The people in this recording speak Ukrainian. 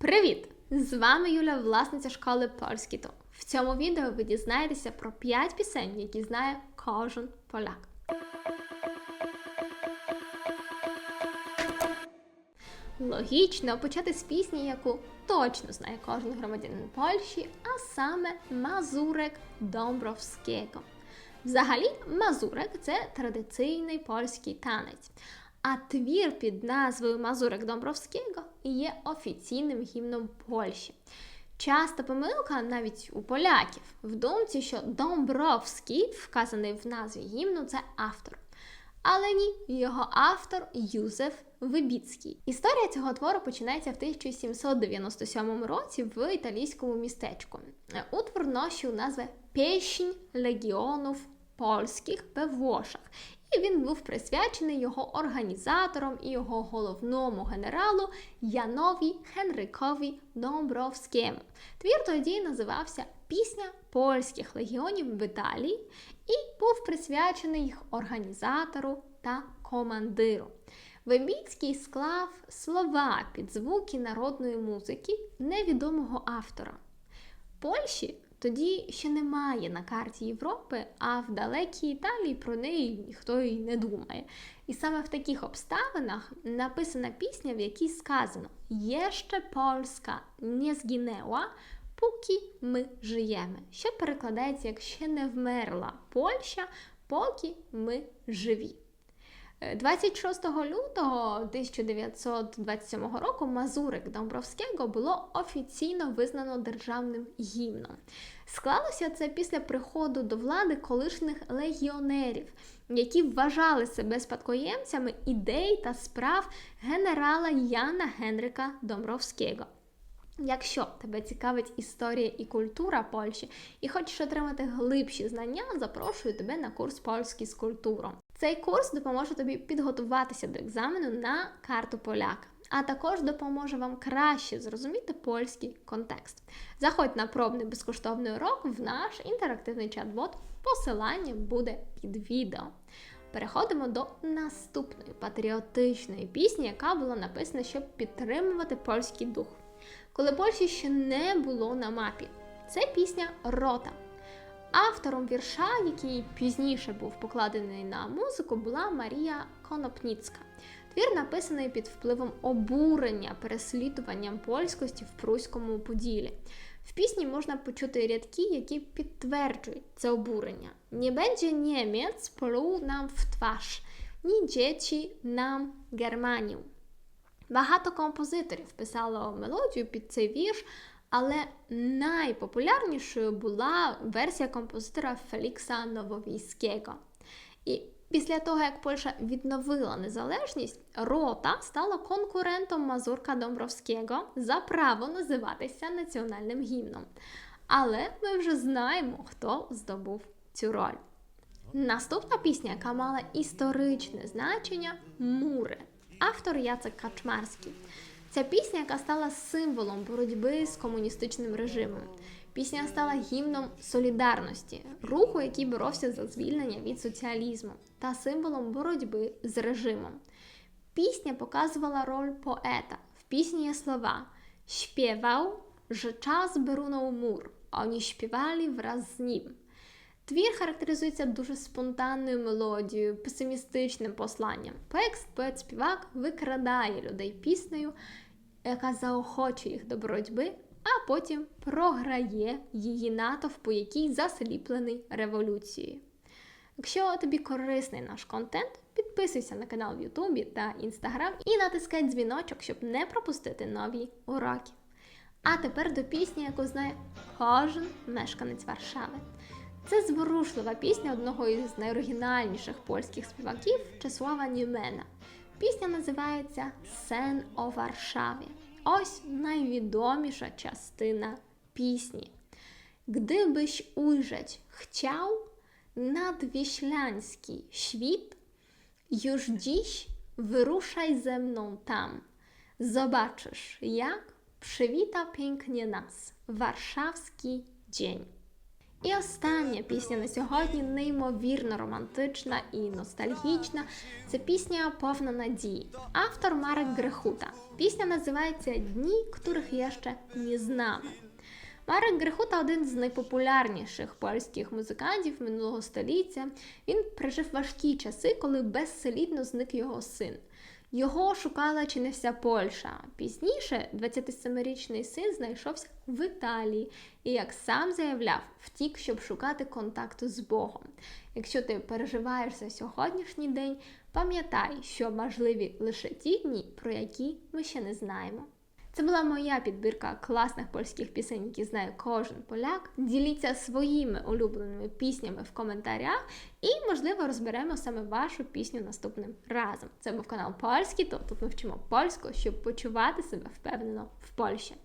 Привіт! З вами Юля, власниця школи Польський Том. В цьому відео ви дізнаєтеся про 5 пісень, які знає кожен поляк. Логічно почати з пісні, яку точно знає кожен громадянин Польщі, а саме Мазурек Домбровського. Взагалі, мазурек це традиційний польський танець. А твір під назвою Мазурек Домбровського є офіційним гімном Польщі. Часта помилка навіть у поляків в думці, що Домбровський, вказаний в назві гімну, це автор. Але ні, його автор Юзеф Вибіцький. Історія цього твору починається в 1797 році в італійському містечку. Утвор носив назви Піснь легіонів польських Włoszech. І він був присвячений його організаторам і його головному генералу Янові Хенрикові Домбровському. Твір тоді називався Пісня польських легіонів в Італії і був присвячений їх організатору та командиру. Вибіцький склав слова під звуки народної музики невідомого автора. Польщі тоді ще немає на карті Європи, а в далекій Італії про неї ніхто й не думає. І саме в таких обставинах написана пісня, в якій сказано Єще Польська не згинела, поки ми живемо. Що перекладається як ще не вмерла Польща, поки ми живі. 26 лютого 1927 року Мазурик Домбровського було офіційно визнано державним гімном. Склалося це після приходу до влади колишніх легіонерів, які вважали себе спадкоємцями ідей та справ генерала Яна Генрика Домбровського. Якщо тебе цікавить історія і культура Польщі, і хочеш отримати глибші знання, запрошую тебе на курс польський з культуром. Цей курс допоможе тобі підготуватися до екзамену на карту поляка, а також допоможе вам краще зрозуміти польський контекст. Заходь на пробний безкоштовний урок в наш інтерактивний чат-бот. Посилання буде під відео. Переходимо до наступної патріотичної пісні, яка була написана, щоб підтримувати польський дух. Коли Польщі ще не було на мапі. Це пісня Рота. Автором вірша, який пізніше був покладений на музику, була Марія Конопніцька. Твір написаний під впливом обурення переслідуванням польськості в Пруському Поділі. В пісні можна почути рядки, які підтверджують це обурення. Не będzie Німець pluł нам в тваш, ні діти нам Германію. Багато композиторів писало мелодію під цей вірш, але найпопулярнішою була версія композитора Фелікса Нововійського. І після того, як Польща відновила незалежність, рота стала конкурентом Мазурка Домбровського за право називатися національним гімном. Але ми вже знаємо, хто здобув цю роль. Наступна пісня, яка мала історичне значення Мури. Автор Яцек Качмарський. Ця пісня, яка стала символом боротьби з комуністичним режимом. Пісня стала гімном солідарності, руху, який боровся за звільнення від соціалізму, та символом боротьби з режимом. Пісня показувала роль поета. В пісні є слова «Śpiewał, że czas берунув мур, вони śpiewali wraz з ним». Твір характеризується дуже спонтанною мелодією, песимістичним посланням. Текст поет-співак викрадає людей піснею, яка заохочує їх до боротьби, а потім програє її натовпу, який засліплений революцією. Якщо тобі корисний наш контент, підписуйся на канал в Ютубі та Інстаграм і натискай дзвіночок, щоб не пропустити нові уроки. А тепер до пісні, яку знає кожен мешканець Варшави. Це зворушлива пісня одного із найоригінальніших польських співаків Чеслава Нюмена. Пісня називається Сен о Варшаві. Ось найвідоміша частина пісні. Gdybyś ujrzeć chciał nadwiślański świt, już dziś wyruszaj ze mną tam. Zobaczysz, jak przywita pięknie nas warszawski dzień. І остання пісня на сьогодні неймовірно романтична і ностальгічна. Це пісня повна надії. Автор Марек Грехута. Пісня називається Дні, яких я ще не знаю. Марек Грехута один з найпопулярніших польських музикантів минулого століття. Він пережив важкі часи, коли безслідно зник його син. Його шукала чи не вся Польща. Пізніше 27-річний син знайшовся в Італії і, як сам заявляв, втік, щоб шукати контакту з Богом. Якщо ти переживаєш за сьогоднішній день, пам'ятай, що важливі лише ті дні, про які ми ще не знаємо. Це була моя підбірка класних польських пісень, які знає кожен поляк. Діліться своїми улюбленими піснями в коментарях, і, можливо, розберемо саме вашу пісню наступним разом. Це був канал Польський, то тут ми вчимо польську, щоб почувати себе впевнено в Польщі.